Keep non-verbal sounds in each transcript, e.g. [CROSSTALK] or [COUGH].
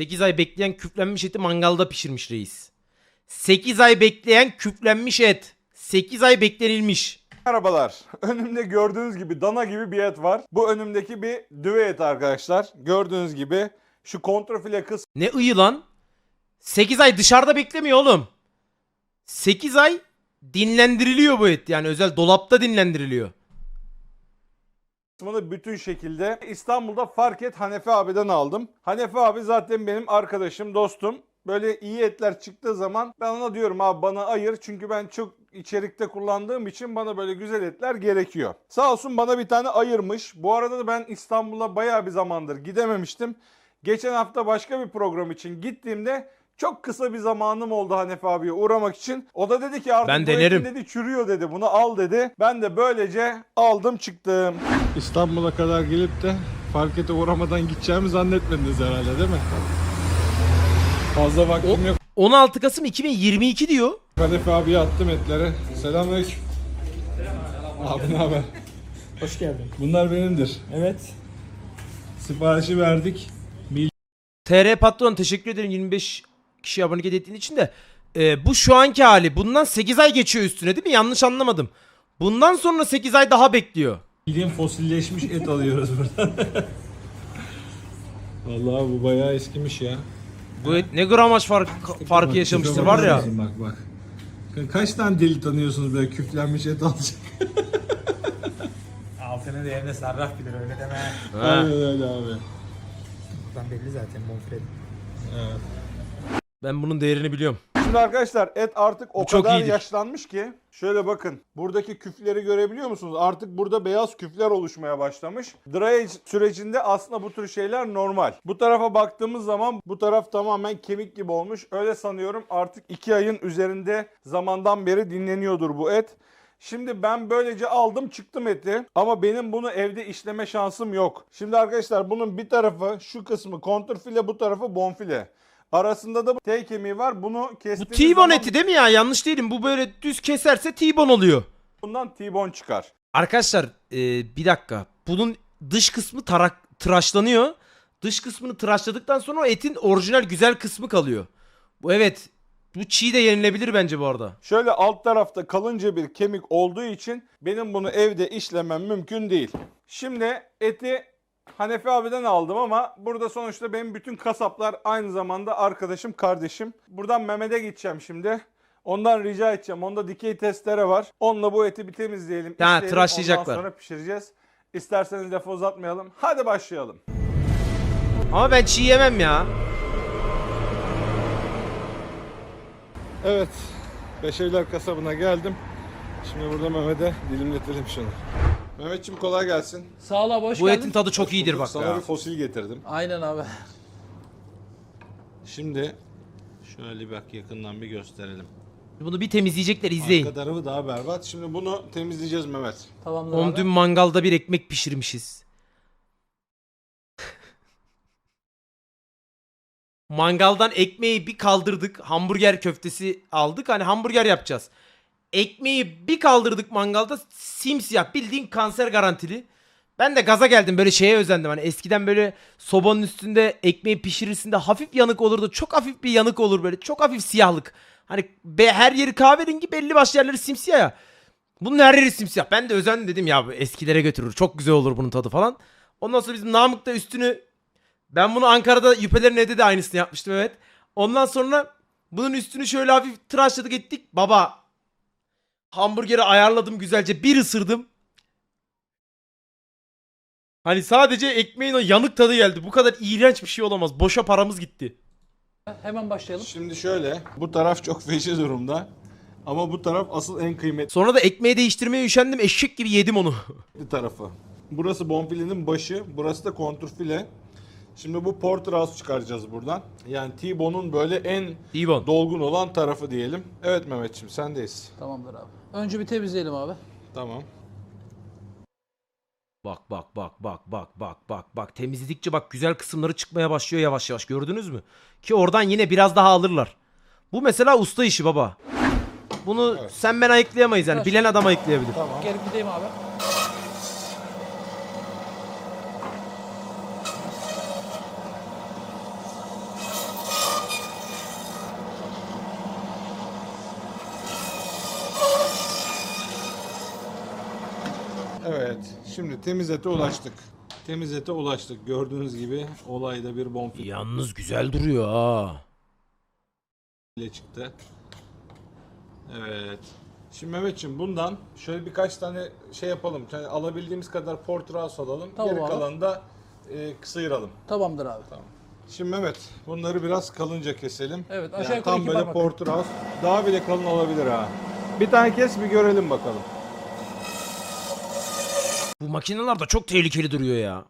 8 ay bekleyen küflenmiş eti mangalda pişirmiş reis. 8 ay bekleyen küflenmiş et. 8 ay beklenilmiş. Merhabalar. [LAUGHS] Önümde gördüğünüz gibi dana gibi bir et var. Bu önümdeki bir düve et arkadaşlar. Gördüğünüz gibi şu kontrafile kısmı Ne ıyı lan? 8 ay dışarıda beklemiyor oğlum. 8 ay dinlendiriliyor bu et. Yani özel dolapta dinlendiriliyor. Kısmını bütün şekilde İstanbul'da fark et Hanefi abiden aldım. Hanefi abi zaten benim arkadaşım, dostum. Böyle iyi etler çıktığı zaman ben ona diyorum abi bana ayır çünkü ben çok içerikte kullandığım için bana böyle güzel etler gerekiyor. Sağ olsun bana bir tane ayırmış. Bu arada da ben İstanbul'a bayağı bir zamandır gidememiştim. Geçen hafta başka bir program için gittiğimde çok kısa bir zamanım oldu Hanefi abiye uğramak için. O da dedi ki artık Ben denerim. dedi çürüyor dedi bunu al dedi. Ben de böylece aldım çıktım. İstanbul'a kadar gelip de farkete uğramadan gideceğimi zannetmediniz herhalde değil mi? Fazla vaktim yok. 16 Kasım 2022 diyor. Kanefe abiye attım etleri. Selamünaleyküm. Abi ne haber? Hoş geldin. Bunlar benimdir. Evet. Siparişi verdik. TR patron teşekkür ederim 25 kişi abone ettiğin için de. Ee, bu şu anki hali. Bundan 8 ay geçiyor üstüne değil mi? Yanlış anlamadım. Bundan sonra 8 ay daha bekliyor. Bildiğin fosilleşmiş et alıyoruz buradan. [LAUGHS] Vallahi bu bayağı eskimiş ya. Bu et ne gramaj fark, farkı Bak, yaşamıştır var ya. Bak bak. Ka- Kaç tane deli tanıyorsunuz böyle küflenmiş et alacak? [LAUGHS] Altını değerine sarraf bilir öyle deme. Aynen öyle abi. Buradan belli zaten bonfile. Evet. Ben bunun değerini biliyorum. Şimdi arkadaşlar et artık o Bu çok kadar iyidir. yaşlanmış ki şöyle bakın buradaki küfleri görebiliyor musunuz? Artık burada beyaz küfler oluşmaya başlamış. Dry age sürecinde aslında bu tür şeyler normal. Bu tarafa baktığımız zaman bu taraf tamamen kemik gibi olmuş. Öyle sanıyorum artık 2 ayın üzerinde zamandan beri dinleniyordur bu et. Şimdi ben böylece aldım çıktım eti ama benim bunu evde işleme şansım yok. Şimdi arkadaşlar bunun bir tarafı şu kısmı kontrfile bu tarafı bonfile. Arasında da T kemiği var. Bunu Bu kestiğiniz T-bone zaman eti değil mi ya? Yanlış değilim. Bu böyle düz keserse T-bone oluyor. bundan T-bone çıkar. Arkadaşlar e, bir dakika. Bunun dış kısmı tarak tıraşlanıyor. Dış kısmını tıraşladıktan sonra o etin orijinal güzel kısmı kalıyor. Bu evet. Bu çiğ de yenilebilir bence bu arada. Şöyle alt tarafta kalınca bir kemik olduğu için benim bunu evde işlemem mümkün değil. Şimdi eti Hanefi abiden aldım ama burada sonuçta benim bütün kasaplar aynı zamanda arkadaşım, kardeşim. Buradan Mehmet'e gideceğim şimdi. Ondan rica edeceğim. Onda dikey testere var. Onunla bu eti bir temizleyelim. Ha, işleyelim. tıraşlayacaklar. Ondan sonra pişireceğiz. İsterseniz lafı uzatmayalım. Hadi başlayalım. Ama ben çiğ yemem ya. Evet. Beşevler kasabına geldim. Şimdi burada Mehmet'e dilimletelim şunu. Mehmetçim kolay gelsin. Sağ ol abi hoş Bu geldin. etin tadı çok iyidir bak Sana ya. bir fosil getirdim. Aynen abi. Şimdi şöyle bak yakından bir gösterelim. Bunu bir temizleyecekler izleyin. Arka tarafı daha berbat. Şimdi bunu temizleyeceğiz Mehmet. Tamamdır On abi. dün mangalda bir ekmek pişirmişiz. [LAUGHS] Mangaldan ekmeği bir kaldırdık. Hamburger köftesi aldık. Hani hamburger yapacağız. Ekmeği bir kaldırdık mangalda simsiyah bildiğin kanser garantili. Ben de gaza geldim böyle şeye özendim. Hani eskiden böyle sobanın üstünde ekmeği pişirirsin de hafif yanık olurdu. Çok hafif bir yanık olur böyle. Çok hafif siyahlık. Hani be, her yeri kahverengi belli başlı yerleri simsiyah ya. Bunun her yeri simsiyah. Ben de özendim dedim ya eskilere götürür. Çok güzel olur bunun tadı falan. Ondan sonra bizim Namık da üstünü ben bunu Ankara'da Yüpelerin evde de aynısını yapmıştım evet. Ondan sonra bunun üstünü şöyle hafif tıraşladık ettik. Baba hamburgeri ayarladım güzelce bir ısırdım. Hani sadece ekmeğin o yanık tadı geldi. Bu kadar iğrenç bir şey olamaz. Boşa paramız gitti. Hemen başlayalım. Şimdi şöyle. Bu taraf çok feci durumda. Ama bu taraf asıl en kıymetli Sonra da ekmeği değiştirmeye üşendim. Eşek gibi yedim onu. tarafı. Burası bonfilenin başı. Burası da kontrfile. Şimdi bu porterhouse çıkaracağız buradan. Yani T-bone'un böyle en T-bone. dolgun olan tarafı diyelim. Evet Mehmetçim sendeyiz. Tamamdır abi. Önce bir temizleyelim abi. Tamam. Bak bak bak bak bak bak bak bak temizledikçe bak güzel kısımları çıkmaya başlıyor yavaş yavaş gördünüz mü? Ki oradan yine biraz daha alırlar. Bu mesela usta işi baba. Bunu sen ben ayıklayamayız yani bilen adam ayıklayabilir. Gel gideyim abi. Şimdi temiz ete ulaştık. Temiz ete ulaştık. Gördüğünüz gibi olayda bir bonfile Yalnız güzel duruyor ha. çıktı. Evet. Şimdi Mehmetciğim bundan şöyle birkaç tane şey yapalım. Yani alabildiğimiz kadar portraz alalım. Tamam Geri abi. kalanı da e, sıyıralım. Tamamdır abi. Şimdi Mehmet bunları biraz kalınca keselim. Evet, aşağı Yani yukarı tam iki böyle parmak. portraz. Daha bile kalın olabilir ha. Bir tane kes bir görelim bakalım. Makineler de çok tehlikeli duruyor ya.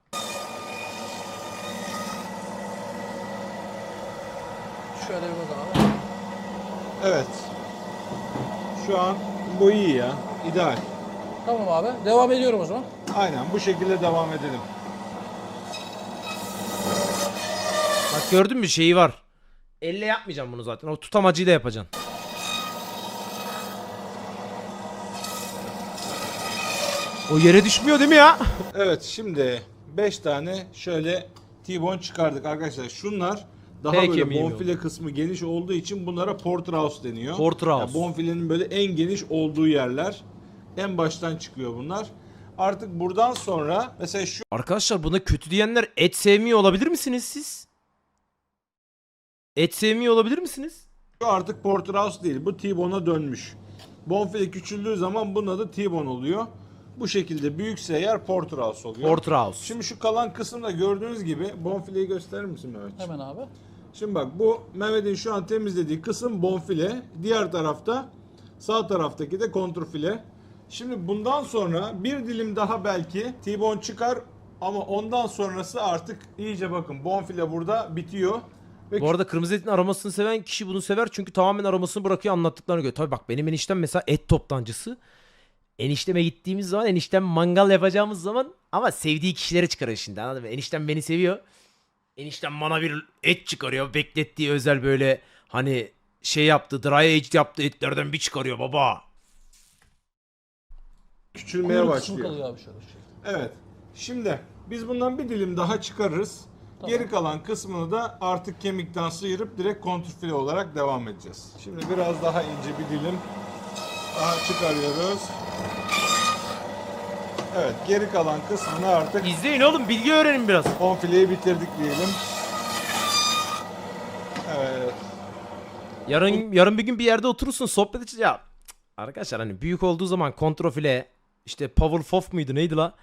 Şöyle bir bak abi. Evet. Şu an bu iyi ya. İdeal. Tamam abi. Devam ediyorum o zaman. Aynen bu şekilde devam edelim. Bak gördün mü şeyi var. Elle yapmayacağım bunu zaten. O tutamacıyla yapacaksın. O yere düşmüyor değil mi ya? Evet şimdi 5 tane şöyle T-bone çıkardık arkadaşlar. Şunlar daha T böyle bonfile kısmı geniş olduğu için bunlara porterhouse deniyor. Porterhouse. Yani bonfilenin böyle en geniş olduğu yerler. En baştan çıkıyor bunlar. Artık buradan sonra mesela şu Arkadaşlar buna kötü diyenler et sevmiyor olabilir misiniz siz? Et sevmiyor olabilir misiniz? artık porterhouse değil. Bu T-bone'a dönmüş. Bonfile küçüldüğü zaman bunun adı T-bone oluyor. Bu şekilde büyükse eğer porterhouse oluyor. Porterhouse. Şimdi şu kalan kısımda gördüğünüz gibi bonfileyi gösterir misin Mehmet? Hemen abi. Şimdi bak bu Mehmet'in şu an temizlediği kısım bonfile. Diğer tarafta sağ taraftaki de kontrfile. Şimdi bundan sonra bir dilim daha belki T-bone çıkar ama ondan sonrası artık iyice bakın bonfile burada bitiyor. Ve Bu arada kırmızı etin aromasını seven kişi bunu sever çünkü tamamen aromasını bırakıyor anlattıklarına göre. Tabii bak benim eniştem mesela et toptancısı. Enişteme gittiğimiz zaman eniştem mangal yapacağımız zaman ama sevdiği kişilere çıkarıyor şimdi anladın mı? Eniştem beni seviyor. Eniştem bana bir et çıkarıyor. Beklettiği özel böyle hani şey yaptı dry aged yaptı etlerden bir çıkarıyor baba. küçülmeye kısmı başlıyor. kalıyor abi şöyle. şey. Evet. Şimdi biz bundan bir dilim daha çıkarırız. Geri kalan kısmını da artık kemikten sıyırıp direkt kontrfile olarak devam edeceğiz. Şimdi biraz daha ince bir dilim daha çıkarıyoruz. Evet, geri kalan kısmını artık İzleyin oğlum bilgi öğrenin biraz. konfileyi bitirdik diyelim. Evet. Yarın yarın bir gün bir yerde oturursun sohbet edeceğiz ya. cık, Arkadaşlar hani büyük olduğu zaman kontrofile işte Powerpuff muydu neydi la?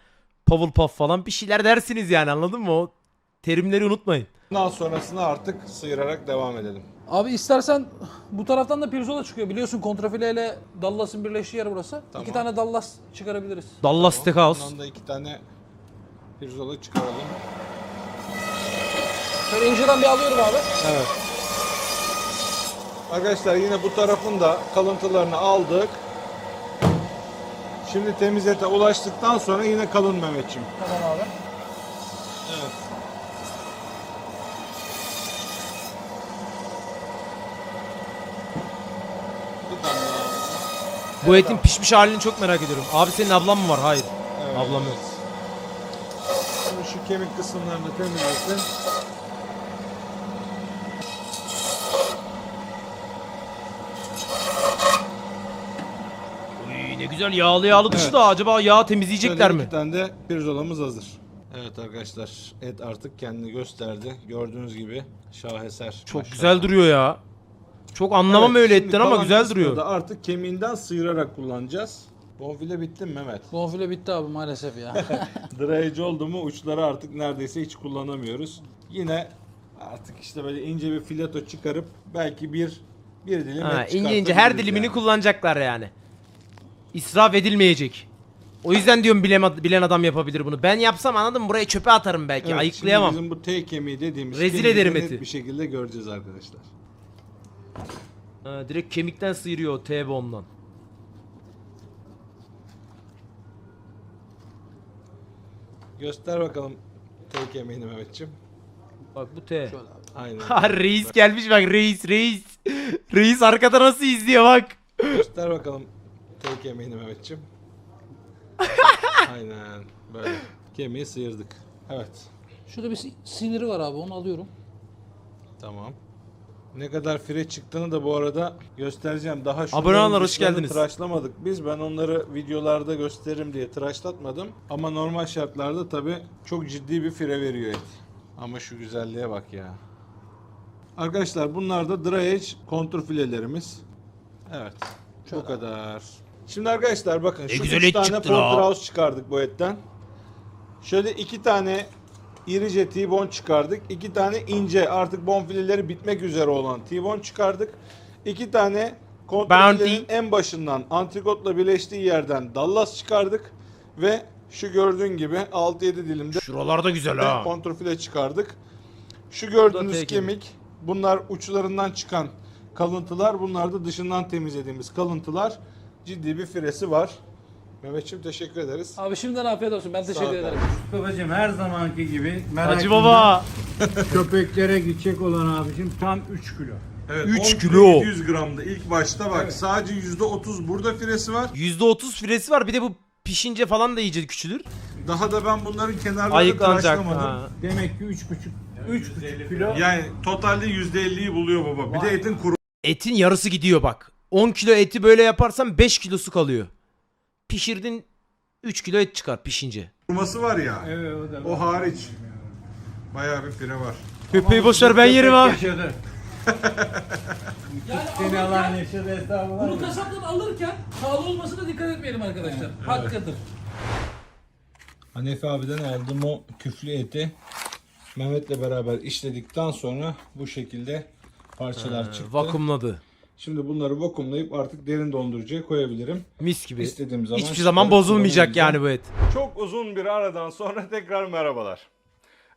Powerpuff falan bir şeyler dersiniz yani anladın mı? O terimleri unutmayın. Bundan sonrasını artık sıyırarak devam edelim. Abi istersen bu taraftan da pirzola çıkıyor. Biliyorsun kontrafile ile Dallas'ın birleştiği yer burası. Tamam. İki tane Dallas çıkarabiliriz. Dallas Steakhouse. Bundan da iki tane pirzola çıkaralım. Şöyle inceden bir alıyorum abi. Evet. Arkadaşlar yine bu tarafın da kalıntılarını aldık. Şimdi temiz ete ulaştıktan sonra yine kalın Mehmetçim. Tamam abi. Evet. Bir tane daha. Bu etin pişmiş halini çok merak ediyorum. Abi senin ablan mı var? Hayır. Evet. Ablam yok. Şimdi şu kemik kısımlarını temizlesin. Uy, ne güzel yağlı yağlı dışı Evet. da acaba yağ temizleyecekler Şöyle mi? iki tane de pirzolamız hazır. Evet arkadaşlar et artık kendini gösterdi. Gördüğünüz gibi şaheser. Çok Maşallah. güzel duruyor ya. Çok anlamam Evet, öyle şimdi etten ama kalan güzel duruyor. Da artık kemiğinden sıyırarak kullanacağız. Bonfile bitti mi Mehmet? Bonfile bitti abi maalesef ya. [LAUGHS] Dryage oldu mu uçları artık neredeyse hiç kullanamıyoruz. Yine artık işte böyle ince bir fileto çıkarıp belki bir bir dilim Ha, et ince ince her çıkartabiliriz dilimini yani. kullanacaklar yani. İsraf edilmeyecek. O yüzden diyorum bilen, bilen adam yapabilir bunu. Ben yapsam anladın mı? Buraya çöpe atarım belki. Evet, Ayıklayamam. Bizim bu T kemiği dediğimiz Rezil kemiği ederim net eti. bir şekilde göreceğiz arkadaşlar. Ha, direkt kemikten sıyırıyor o T-bone'dan. Göster bakalım T kemiğini Mehmetçim. Bak bu T. Şöyle abi. Aynen. Ha reis gelmiş bak reis reis. Reis arkada nasıl izliyor bak. Göster bakalım T kemiğini Mehmetçim. [LAUGHS] Aynen böyle. Kemiği sıyırdık. Evet. Şurada bir si- siniri var abi onu alıyorum. Tamam. Ne kadar fire çıktığını da bu arada göstereceğim. Daha Abone şunların olanlar hoş geldiniz. Tıraşlamadık biz. Ben onları videolarda gösteririm diye tıraşlatmadım. Ama normal şartlarda tabi çok ciddi bir fire veriyor et. Ama şu güzelliğe bak ya. Arkadaşlar bunlar da dry age kontur filelerimiz. Evet. Bu kadar. Şimdi arkadaşlar bakın şu güzel üç et tane çıktı la. porterhouse çıkardık bu etten. Şöyle iki tane irice T-bone çıkardık. iki tane ince artık bonfileleri bitmek üzere olan T-bone çıkardık. İki tane kontrfilenin Bounty. en başından antrikotla birleştiği yerden Dallas çıkardık. Ve şu gördüğün gibi 6-7 dilimde Şuralarda güzel ha. kontrfile çıkardık. Şu gördüğünüz T kemik. Bunlar uçlarından çıkan kalıntılar. Bunlar da dışından temizlediğimiz kalıntılar. Ciddi bir firesi var. Mehmetçiğim teşekkür ederiz. Abi şimdiden afiyet olsun. Ben teşekkür ederim. Babacım her zamanki gibi Hacı baba. [LAUGHS] köpeklere gidecek olan abicim tam 3 kilo. Evet, 3 10 kilo. 100 gramda ilk başta bak sadece %30 burada firesi var. %30 firesi var. Bir de bu pişince falan da iyice küçülür. Daha da ben bunların kenarlarını Ayıklanacak. tıraşlamadım. Ha. Demek ki 3,5 3,5 kilo. Yani totalde %50'yi buluyor baba. Bir de etin kuru Etin yarısı gidiyor bak. 10 kilo eti böyle yaparsan 5 kilosu kalıyor. Pişirdin 3 kilo et çıkar pişince. kuruması var ya. Evet o da. O hariç. Bayağı bir fire var. Köpeği boşver ben yerim abi. Yaşadı. [LAUGHS] Yani Seni alırken, alan yaşadı hesabı var. bunu kasaptan alırken pahalı olmasına dikkat etmeyelim arkadaşlar. Hakkıdır. Hanefi abiden aldığım o küflü eti Mehmet'le beraber işledikten sonra bu şekilde parçalar çıktı. Vakumladı. Şimdi bunları vakumlayıp artık derin dondurucuya koyabilirim. Mis gibi. İstediğim zaman Hiçbir zaman bozulmayacak yani bu et. Çok uzun bir aradan sonra [LAUGHS] tekrar merhabalar.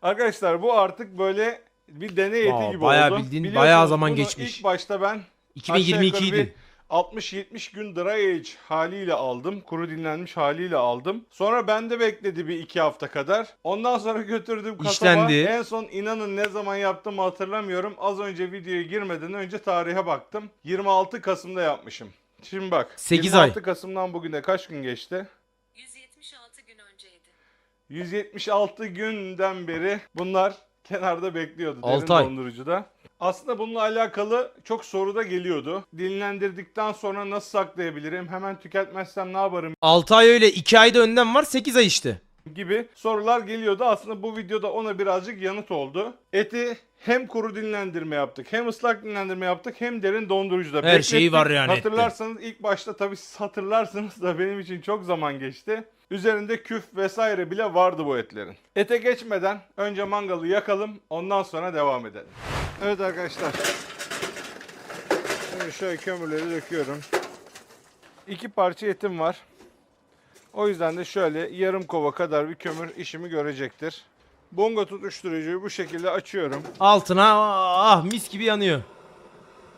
Arkadaşlar bu artık böyle bir deney eti Aa, gibi bayağı oldu. bildiğin Biliyorsunuz bayağı zaman geçmiş. İlk başta ben 2022 aşağı yukarı idi. Bir 60-70 gün dry age haliyle aldım. Kuru dinlenmiş haliyle aldım. Sonra bende bekledi bir iki hafta kadar. Ondan sonra götürdüm kasaba. İşlendi. En son inanın ne zaman yaptığımı hatırlamıyorum. Az önce videoya girmeden önce tarihe baktım. 26 Kasım'da yapmışım. Şimdi bak. 8 26 ay. Kasım'dan bugüne kaç gün geçti? 176 gün önceydi. 176 günden beri bunlar kenarda bekliyordu derin dondurucuda. Aslında bununla alakalı çok soru da geliyordu. Dinlendirdikten sonra nasıl saklayabilirim? Hemen tüketmezsem ne yaparım? 6 ay öyle 2 ayda önden var 8 ay işte. gibi sorular geliyordu. Aslında bu videoda ona birazcık yanıt oldu. Eti hem kuru dinlendirme yaptık, hem ıslak dinlendirme yaptık, hem derin dondurucuda Her şeyi var yani ette. Hatırlarsanız ilk başta tabii siz hatırlarsınız da benim için çok zaman geçti. Üzerinde küf vesaire bile vardı bu etlerin. Ete geçmeden önce mangalı yakalım, ondan sonra devam edelim. Evet arkadaşlar. Şimdi şöyle kömürleri döküyorum. İki parça etim var. O yüzden de şöyle yarım kova kadar bir kömür işimi görecektir. Bonga tutuşturucuyu bu şekilde açıyorum. Altına ah mis gibi yanıyor.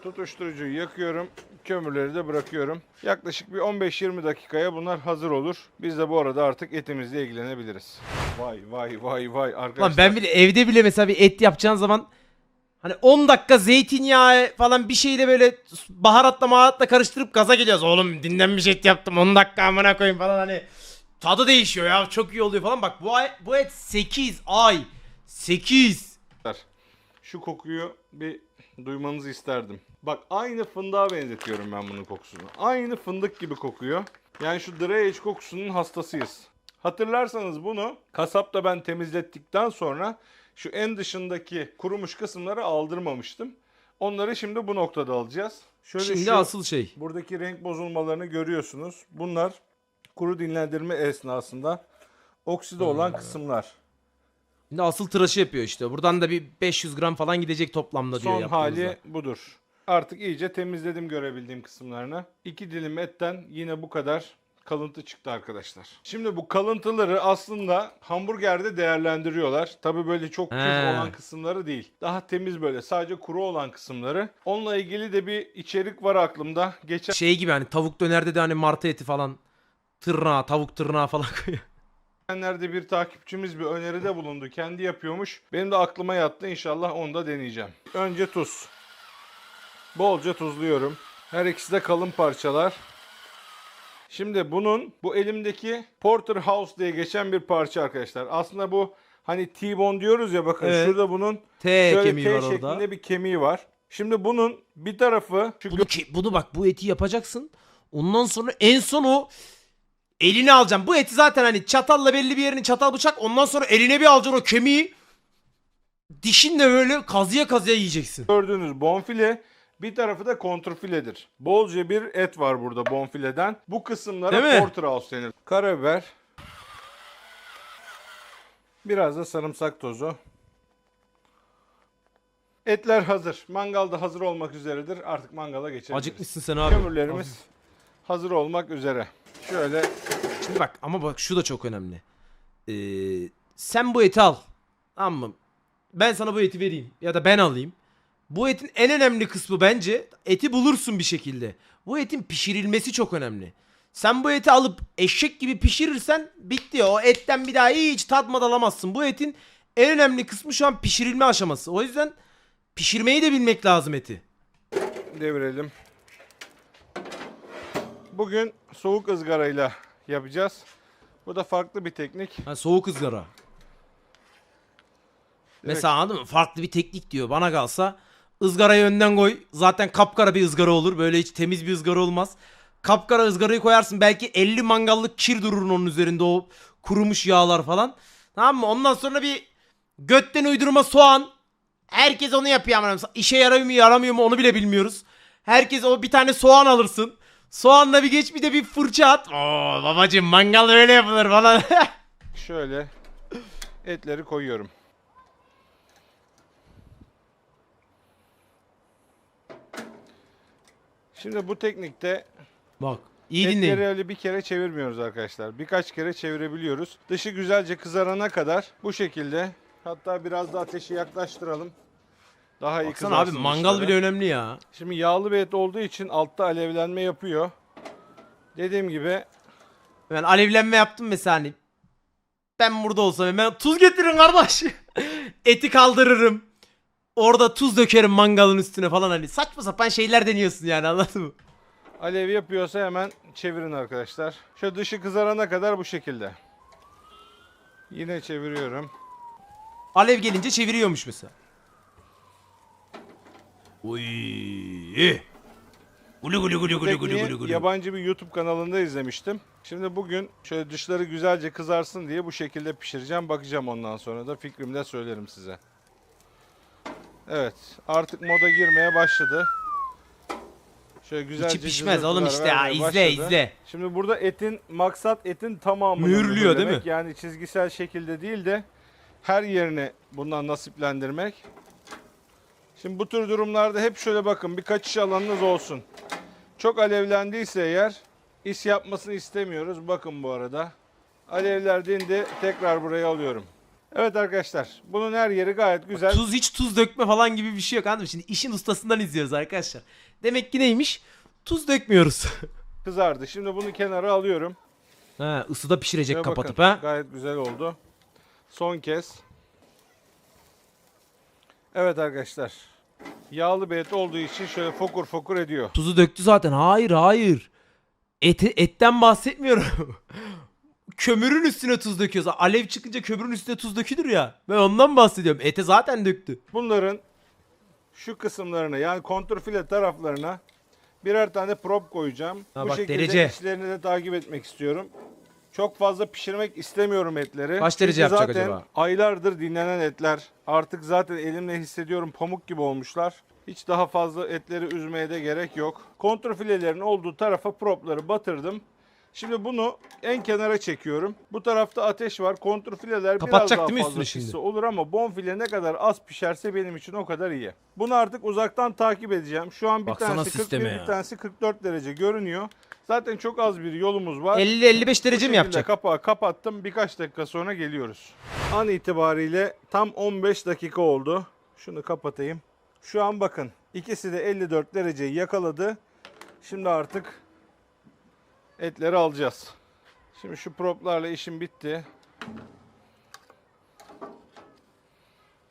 Tutuşturucuyu yakıyorum. Kömürleri de bırakıyorum. Yaklaşık bir 15-20 dakikaya bunlar hazır olur. Biz de bu arada artık etimizle ilgilenebiliriz. Vay vay vay vay arkadaşlar. Lan ben bile evde bile mesela bir et yapacağın zaman hani 10 dakika zeytinyağı falan bir şeyle böyle baharatla maharatla karıştırıp gaza geliyoruz. Oğlum dinlenmiş et yaptım 10 dakika amına koyayım falan hani tadı değişiyor ya çok iyi oluyor falan. Bak bu ay, bu et 8 ay 8 Şu kokuyu bir duymanızı isterdim. Bak aynı fındığa benzetiyorum ben bunun kokusunu. Aynı fındık gibi kokuyor. Yani şu dry age kokusunun hastasıyız. Hatırlarsanız bunu kasapta ben temizlettikten sonra şu en dışındaki kurumuş kısımları aldırmamıştım. Onları şimdi bu noktada alacağız. Şöyle Şimdi şu- asıl şey. Buradaki renk bozulmalarını görüyorsunuz. Bunlar kuru dinlendirme esnasında okside olan kısımlar. Şimdi asıl tıraşı yapıyor işte. Buradan da bir 500 gram falan gidecek toplamda diyor Son yaptığımızda. hali budur. Artık iyice temizledim görebildiğim kısımlarını. İki dilim etten yine bu kadar kalıntı çıktı arkadaşlar. Şimdi bu kalıntıları aslında hamburgerde değerlendiriyorlar. Tabi böyle çok küf He. olan kısımları değil. Daha temiz böyle sadece kuru olan kısımları. Onunla ilgili de bir içerik var aklımda. Geçen Şey gibi hani tavuk dönerde de hani martı eti falan tırnağı tavuk tırnağı falan [LAUGHS] koyuyor. Geçenlerde bir takipçimiz bir öneride bulundu. Kendi yapıyormuş. Benim de aklıma yattı. İnşallah onu da deneyeceğim. Önce tuz. Bolca tuzluyorum. Her ikisi de kalın parçalar. Şimdi bunun bu elimdeki Porterhouse diye geçen bir parça arkadaşlar. Aslında bu hani T-bone diyoruz ya bakın Evet. şurada bunun T şöyle kemiği T var şeklinde orada. bir kemiği var. Şimdi bunun bir tarafı şu Bunu, bunu bak bu eti yapacaksın. Ondan sonra en son o elini alacaksın. Bu eti zaten hani çatalla belli bir yerini çatal bıçak. Ondan sonra eline bir alacaksın o kemiği. Dişinle böyle kazıya kazıya yiyeceksin. gördüğünüz bonfile bir tarafı da kontrfiledir. Bolca bir et var burada bonfileden. Bu kısımlara Değil mi? porterhouse denir. Karabiber. Biraz da sarımsak tozu. Etler hazır. Mangalda hazır olmak üzeredir. Artık mangala geçebiliriz. Acıkmışsın sen abi. Kömürlerimiz hazır olmak üzere. Şöyle Şimdi bak ama bak şu da çok önemli. Ee, sen bu eti al. Tamam mı? Ben sana bu eti vereyim. Ya da ben alayım. Bu etin en önemli kısmı bence eti bulursun bir şekilde. Bu etin pişirilmesi çok önemli. Sen bu eti alıp eşek gibi pişirirsen bitti. O etten bir daha hiç tatmadan alamazsın. Bu etin en önemli kısmı şu an pişirilme aşaması. O yüzden pişirmeyi de bilmek lazım eti. devirelim. Bugün soğuk ızgarayla yapacağız. Bu da farklı bir teknik. Ha, soğuk ızgara. Mesela anladın mı? Farklı bir teknik diyor. Bana kalsa ızgarayı önden koy. Zaten kapkara bir ızgara olur. Böyle hiç temiz bir ızgara olmaz. Kapkara ızgarayı koyarsın. Belki 50 mangallık kir durur onun üzerinde o kurumuş yağlar falan. Tamam mı? Ondan sonra bir götten uydurma soğan. Herkes onu yapıyor ama işe yarıyor mu yaramıyor mu onu bile bilmiyoruz. Herkes o bir tane soğan alırsın. Soğanla bir geç bir de bir fırça at. Oo babacım mangal öyle yapılır falan. [LAUGHS] Şöyle etleri koyuyorum. Şimdi bu teknikte Bak iyi etleri dinleyin. öyle bir kere çevirmiyoruz arkadaşlar. Birkaç kere çevirebiliyoruz. Dışı güzelce kızarana kadar bu şekilde. Hatta biraz da ateşi yaklaştıralım. Daha iyi Baksana abi kızarsın mangal dışları. bile önemli ya. Şimdi yağlı bir et olduğu için altta alevlenme yapıyor. Dediğim gibi Ben alevlenme yaptım mesela hani. Ben burada olsam hemen tuz getirin kardeş. [LAUGHS] Eti kaldırırım. Orada tuz dökerim mangalın üstüne falan hani. Saçma sapan şeyler deniyorsun yani anladın mı? alev yapıyorsa hemen çevirin arkadaşlar. Şu dışı kızarana kadar bu şekilde. Yine çeviriyorum. Alev gelince çeviriyormuş mesela. Uy. Gulu gulu gulu gulu gulu gulu gulu. yabancı bir YouTube kanalında izlemiştim. Şimdi bugün şöyle dışları güzelce kızarsın diye bu şekilde pişireceğim. Bakacağım ondan sonra da fikrimi de söylerim size. Evet artık moda girmeye başladı. Şöyle güzelce İçi pişmez oğlum işte ya izle başladı. izle. Şimdi burada etin maksat etin tamamını Mühürlüyor, değil mi? Yani çizgisel şekilde değil de her yerini bundan nasiplendirmek. Şimdi bu tür durumlarda hep şöyle bakın bir kaçış alanınız olsun. Çok alevlendiyse eğer is yapmasını istemiyoruz. Bakın bu arada. Alevler dindi tekrar buraya alıyorum. Evet arkadaşlar bunun her yeri gayet güzel. Tuz hiç tuz dökme falan gibi bir şey yok anladın mı? Şimdi işin ustasından izliyoruz arkadaşlar. Demek ki neymiş? Tuz dökmüyoruz. [LAUGHS] Kızardı. Şimdi bunu kenara alıyorum. ha, ısıda pişirecek Ve kapatıp bakın, ha. Gayet güzel oldu. Son kez. Evet arkadaşlar. Yağlı bir et olduğu için şöyle fokur fokur ediyor. Tuzu döktü zaten. Hayır hayır. Eti, etten bahsetmiyorum. [LAUGHS] kömürün üstüne tuz döküyoruz. Alev çıkınca kömürün üstüne tuz dökülür ya. Ben ondan bahsediyorum. Ete zaten döktü. Bunların şu kısımlarına yani kontrfile taraflarına birer tane prop koyacağım. Ha Bu bak, şekilde derece. içlerini de takip etmek istiyorum. Çok fazla pişirmek istemiyorum etleri. Kaç derece Çünkü yapacak zaten acaba? aylardır dinlenen etler. Artık zaten elimle hissediyorum pamuk gibi olmuşlar. Hiç daha fazla etleri üzmeye de gerek yok. Kontrfilelerin olduğu tarafa propları batırdım. Şimdi bunu en kenara çekiyorum. Bu tarafta ateş var. Kontrfileler biraz Kapatacak daha değil mi fazla üstünü pişse şimdi? olur ama bonfile ne kadar az pişerse benim için o kadar iyi. Bunu artık uzaktan takip edeceğim. Şu an bir Baksana tanesi 41, sisteme ya. bir tanesi 44 derece görünüyor. Zaten çok az bir yolumuz var. 50-55 Bu derece mi yapacak? Kapağı kapattım. Birkaç dakika sonra geliyoruz. An itibariyle tam 15 dakika oldu. Şunu kapatayım. Şu an bakın ikisi de 54 dereceyi yakaladı. Şimdi artık etleri alacağız. Şimdi şu proplarla işim bitti.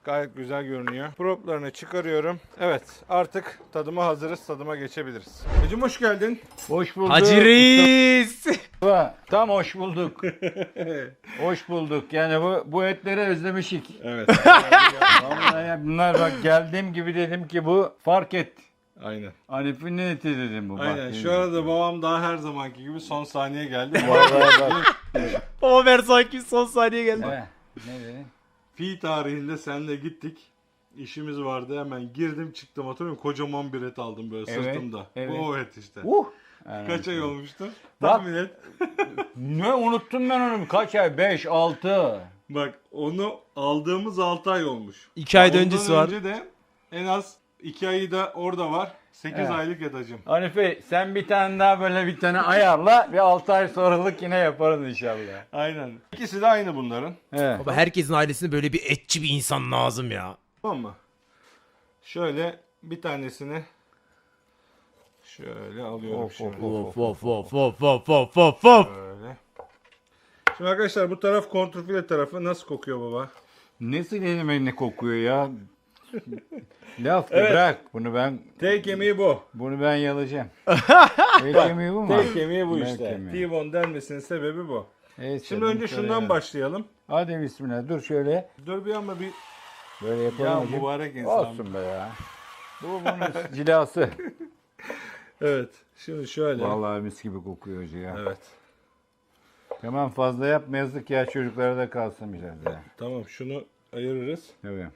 Gayet güzel görünüyor. Proplarını çıkarıyorum. Evet artık tadıma hazırız. Tadıma geçebiliriz. Hacım hoş geldin. Hoş bulduk. Hacı Reis. Tam hoş bulduk. hoş bulduk. Yani bu bu etleri özlemişik. Evet. Vallahi ya bunlar bak geldiğim gibi dedim ki bu fark et. Aynen. Hanif'in eti dedim bu. bak. Aynen. Şu arada babam daha her zamanki gibi son saniye geldi. Vallahi bak. Ama ver sanki son saniye geldi. He, ne dedin? Fi tarihinde seninle gittik. İşimiz vardı hemen girdim çıktım hatırlıyor musun? Kocaman bir et aldım böyle Evet, sırtımda. evet. Bu o et işte. Uh. [LAUGHS] Kaç ay olmuştu? Tahmin et. [LAUGHS] Ne unuttum ben onu. Kaç ay? 5, 6. Bak onu aldığımız 6 ay olmuş. İki ayda Ondan öncesi var. önce de en az 2 ayı da orada var. 8 Evet. aylık et acım. Hanife sen bir tane daha böyle bir tane ayarla. Bir 6 ay sonralık yine yaparız inşallah. Aynen. İkisi de aynı bunların. He. Baba herkesin ailesinde böyle bir etçi bir insan lazım ya. Tamam mı? Şöyle bir tanesini şöyle alıyorum Of, şöyle. Of of of of of of of of. Böyle. Şimdi arkadaşlar bu taraf kontrfile tarafı nasıl kokuyor baba? Nasıl elime ne kokuyor ya? Laf bırak. Bunu ben Tek kemiği bu. bunu ben yalayacağım. El [LAUGHS] kemiği bu mu? Tek kemiği bu işte. kemiği. T-bone denmesinin sebebi bu. Evet, Şimdi önce şöyle şundan ya. başlayalım. Hadi bismillah. Dur şöyle. Dur bir ama bir Böyle yapalım. ya hocam. mübarek insan. Olsun be ya. Bu [LAUGHS] bunun cilası. Evet. Şimdi şöyle. Vallahi mis gibi kokuyor hoca ya. Evet. Tamam fazla yapma yazık ya çocuklara da kalsın biraz ya. Tamam şunu ayırırız. Evet.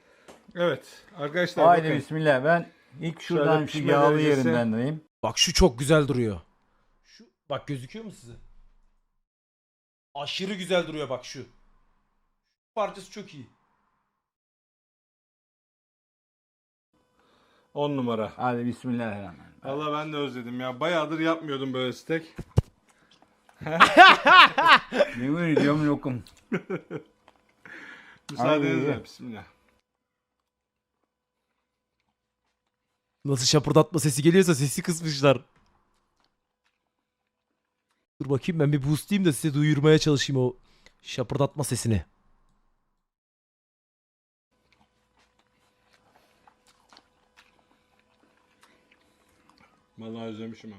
Evet. Arkadaşlar Haydi bakın. bismillah ben ilk şuradan şu pişme yağlı derecesi. yerinden dayım. Bak şu çok güzel duruyor. Şu bak gözüküyor mu size? Aşırı güzel duruyor bak şu. Şu parçası çok iyi. 10 numara. Hadi bismillahirrahmanirrahim. Valla ben de özledim ya. Bayağıdır yapmıyordum böyle steak. Yemin ediyorum lokum. [LAUGHS] Müsaadenizle. Bismillah. Nasıl şapırdatma sesi geliyorsa sesi kısmışlar. Dur bakayım ben bir boostlayayım da size duyurmaya çalışayım o şapırdatma sesini. Vallahi özlemişim ha.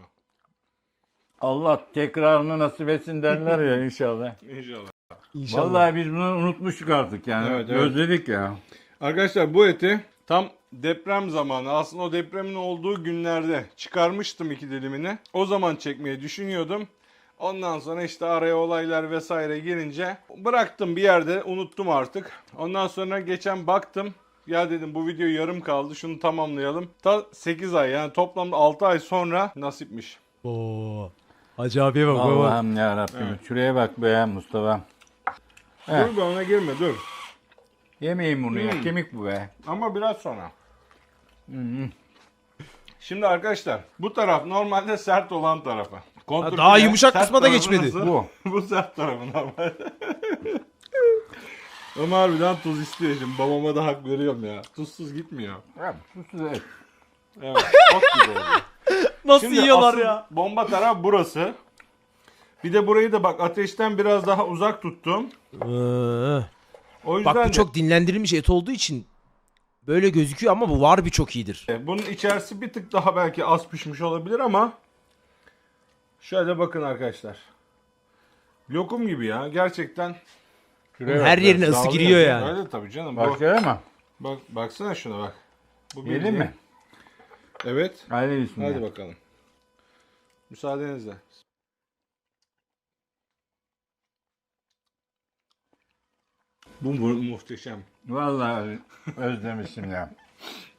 Allah tekrarını nasip etsin derler ya inşallah. [LAUGHS] İnşallah. İnşallah. Vallahi biz bunu unutmuştuk artık yani. Evet, evet. Özledik ya. Arkadaşlar bu eti tam deprem zamanı aslında o depremin olduğu günlerde çıkarmıştım iki dilimini. O zaman çekmeyi düşünüyordum. Ondan sonra işte araya olaylar vesaire girince bıraktım bir yerde unuttum artık. Ondan sonra geçen baktım. Ya dedim bu video yarım kaldı şunu tamamlayalım. Ta 8 ay yani toplamda 6 ay sonra nasipmiş. Oo. Hacı abiye bak baba. Allah'ım ya Rabbim. Şuraya bak be Mustafa. Dur be ona girme dur. Yemeyin bunu Hmm. ya. Kemik bu be. Ama biraz sonra. Şimdi arkadaşlar bu taraf normalde sert olan tarafı. Kontur daha yumuşak kısma da geçmedi. nasıl? Bu. [LAUGHS] bu sert tarafı normal. [LAUGHS] Ama harbiden tuz istiyor şimdi. Babama da hak veriyorum ya. Tuzsuz gitmiyor. Evet. Ot gibi oluyor. [LAUGHS] Nasıl Şimdi yiyorlar asıl ya? bomba taraf burası. Bir de burayı da bak ateşten biraz daha uzak tuttum. Ee, O yüzden bak bu de- çok dinlendirilmiş et olduğu için böyle gözüküyor ama bu var bir çok iyidir. E, Bunun içerisi bir tık daha belki az pişmiş olabilir ama şöyle bakın arkadaşlar. Lokum gibi ya gerçekten. Şuraya Her bak. yerine ısı Dağılıyor giriyor ya. yani. Öyle tabii canım. Bu, Başlayalım mı? bak baksana şuna bak. Bu bildiğin- mi? Evet. Hadi bismillah. Hadi bakalım. Müsaadenizle. Bu mu- muhteşem. Vallahi özlemişim ya.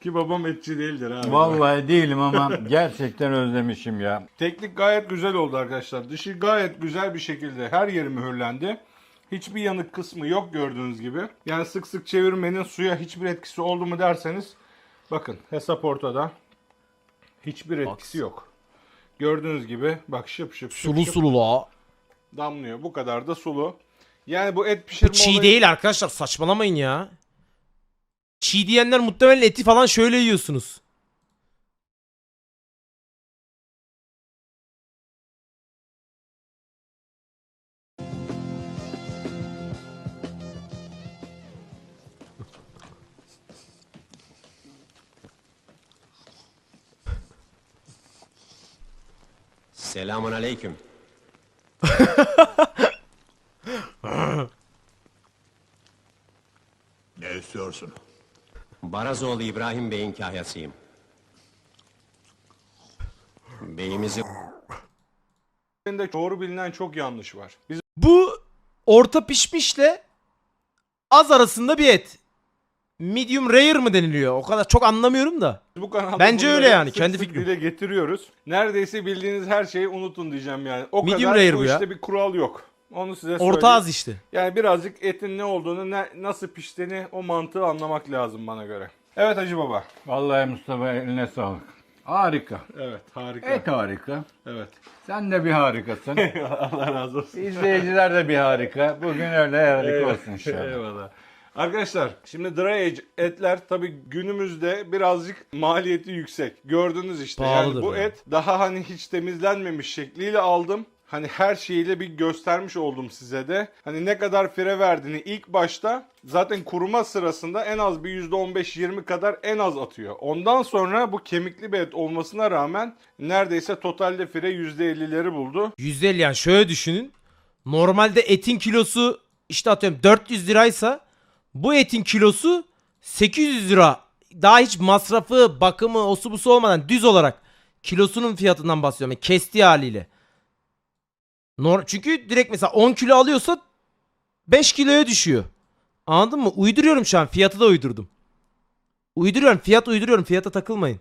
Ki babam etçi değildir abi. Vallahi değilim ama gerçekten özlemişim ya. Teknik gayet güzel oldu arkadaşlar. Dışı gayet güzel bir şekilde her yeri mühürlendi. Hiçbir yanık kısmı yok gördüğünüz gibi. Yani sık sık çevirmenin suya hiçbir etkisi oldu mu derseniz bakın hesap ortada. Hiçbir etkisi yok. Gördüğünüz gibi bak şıp şıp şıp Sulu şıp sulu la. damlıyor. Bu kadar da sulu. Yani bu et pişirme Bu çiğ olayı- değil arkadaşlar saçmalamayın ya. Çiğ diyenler muhtemelen eti falan şöyle yiyorsunuz. Selamun aleyküm. [LAUGHS] Ne istiyorsun? Barazoğlu İbrahim Bey'in kahyasıyım. Beyimizi Üzerinde doğru bilinen çok yanlış var. Biz Bu orta pişmişle az arasında bir et. Medium rare mı deniliyor? O kadar çok anlamıyorum da. bu kanalda Bence öyle yani, sık kendi sık fikrim. dile getiriyoruz. Neredeyse bildiğiniz her şeyi unutun diyeceğim yani. O Medium kadar rare bu bu ya. işte bir kural yok. Onu size söyleyeyim. Orta az işte. Yani birazcık etin ne olduğunu, ne, nasıl piştiğini o mantığı anlamak lazım bana göre. Evet Hacı Baba. Vallahi Mustafa eline sağlık. Harika. Evet harika. Et harika. Evet. Sen de bir harikasın. [LAUGHS] Allah razı olsun. İzleyiciler de bir harika. Bugün öyle harika olsun inşallah. [LAUGHS] Eyvallah. Arkadaşlar şimdi dry age etler tabi günümüzde birazcık maliyeti yüksek. Gördünüz işte Pahalıdır yani bu yani. et daha hani hiç temizlenmemiş şekliyle aldım. Hani her şeyiyle bir göstermiş oldum size de. Hani ne kadar fire verdiğini ilk başta zaten kuruma sırasında en az bir %15-20 kadar en az atıyor. Ondan sonra bu kemikli bir et olmasına rağmen neredeyse totalde fire %50'leri buldu. 150 yani şöyle düşünün. Normalde etin kilosu işte atıyorum 400 liraysa bu etin kilosu 800 lira. Daha hiç masrafı, bakımı, osu busu olmadan düz olarak kilosunun fiyatından bahsediyorum. Yani kestiği haliyle. Nor Çünkü direkt mesela 10 kilo alıyorsa 5 kiloya düşüyor. Anladın mı? Uyduruyorum şu an. Fiyatı da uydurdum. Uyduruyorum. Fiyat uyduruyorum. Fiyata takılmayın.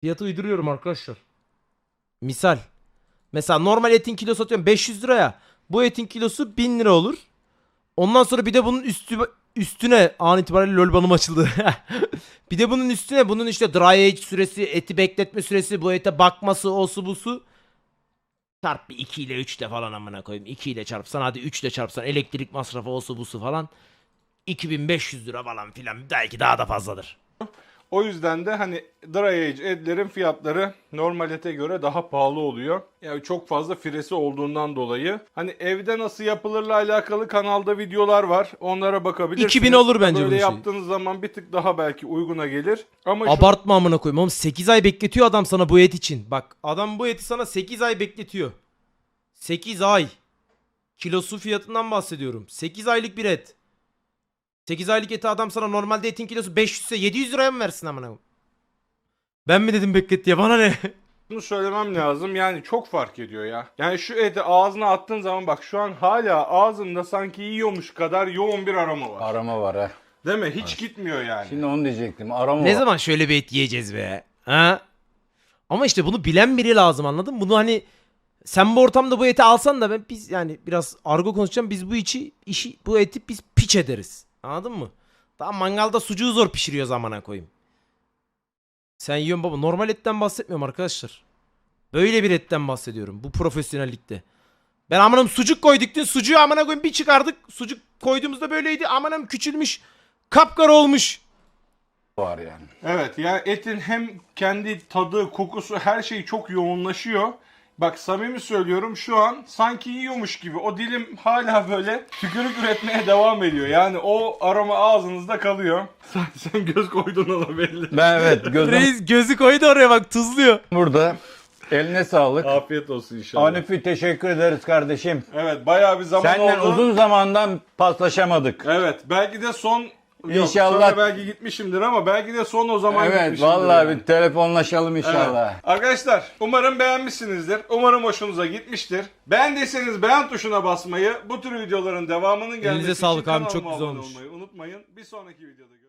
Fiyatı uyduruyorum arkadaşlar. Misal. Mesela normal etin kilosu atıyorum 500 liraya. Bu etin kilosu 1000 lira olur. Ondan sonra bir de bunun üstü üstüne an itibariyle lol banım açıldı. [LAUGHS] bir de bunun üstüne bunun işte dry age süresi, eti bekletme süresi, bu ete bakması, osu busu. Çarp bir 2 ile 3 ile falan amına koyayım. 2 ile çarpsan hadi 3 ile çarpsan elektrik masrafı osu busu falan. 2500 lira falan filan belki daha da fazladır. O yüzden de hani dry age etlerin fiyatları normal ete göre daha pahalı oluyor. Yani çok fazla firesi olduğundan dolayı. Hani evde nasıl yapılırla alakalı kanalda videolar var. Onlara bakabilirsiniz. 2000 olur bence Böyle bunun şeyi. yaptığınız zaman bir tık daha belki uyguna gelir. Ama şu- Abartma amına koyayım. Oğlum 8 ay bekletiyor adam sana bu et için. Bak adam bu eti sana 8 ay bekletiyor. 8 ay. Kilosu fiyatından bahsediyorum. 8 aylık bir et. 8 aylık eti adam sana normalde etin kilosu 500 ise 700 liraya mı versin amına koyayım? Ben mi dedim beklet diye bana ne? [LAUGHS] Bunu söylemem lazım yani çok fark ediyor ya. Yani şu eti ağzına attığın zaman bak şu an hala ağzında sanki yiyormuş kadar yoğun bir aroma var. Arama var ha. Değil mi? Hiç gitmiyor yani. Şimdi onu diyecektim. Arama ne var. zaman şöyle bir et yiyeceğiz be? Ha? Ama işte bunu bilen biri lazım anladın mı? Bunu hani sen bu ortamda bu eti alsan da ben biz yani biraz argo konuşacağım. Biz bu içi işi bu eti biz piç ederiz. Anladın mı? Daha mangalda sucuğu zor pişiriyor zamana koyayım. Sen yiyorsun baba. Normal etten bahsetmiyorum arkadaşlar. Böyle bir etten bahsediyorum. Bu profesyonellikte. Ben amanım sucuk koyduk dün. Sucuğu amına koyayım bir çıkardık. Sucuk koyduğumuzda böyleydi. Amanım küçülmüş. Kapkara olmuş. var yani. Evet yani etin hem kendi tadı, kokusu her şey çok yoğunlaşıyor. Bak samimi söylüyorum şu an sanki yiyormuş gibi o dilim hala böyle tükürük üretmeye devam ediyor. Yani o aroma ağzınızda kalıyor. [LAUGHS] Sen, sen göz koydun ona belli. Ben evet gözüm Reis gözü koydu oraya bak tuzluyor. burada. Eline sağlık. Afiyet olsun inşallah. Hanifi teşekkür ederiz kardeşim. Evet bayağı bir zaman Senden oldu. uzun zamandan paslaşamadık. Evet belki de son Yok, İnşallah- sonra belki gitmişimdir ama belki de son o zaman Evet gitmişimdir vallahi yani. bir telefonlaşalım Evet. inşallah. Arkadaşlar umarım beğenmişsinizdir. Umarım hoşunuza gitmiştir. Beğendiyseniz beğen tuşuna basmayı, bu tür videoların devamının gelmesi Elinize sağlık için abi, çok kanalıma güzel abone olmuş. olmayı unutmayın. Bir sonraki videoda.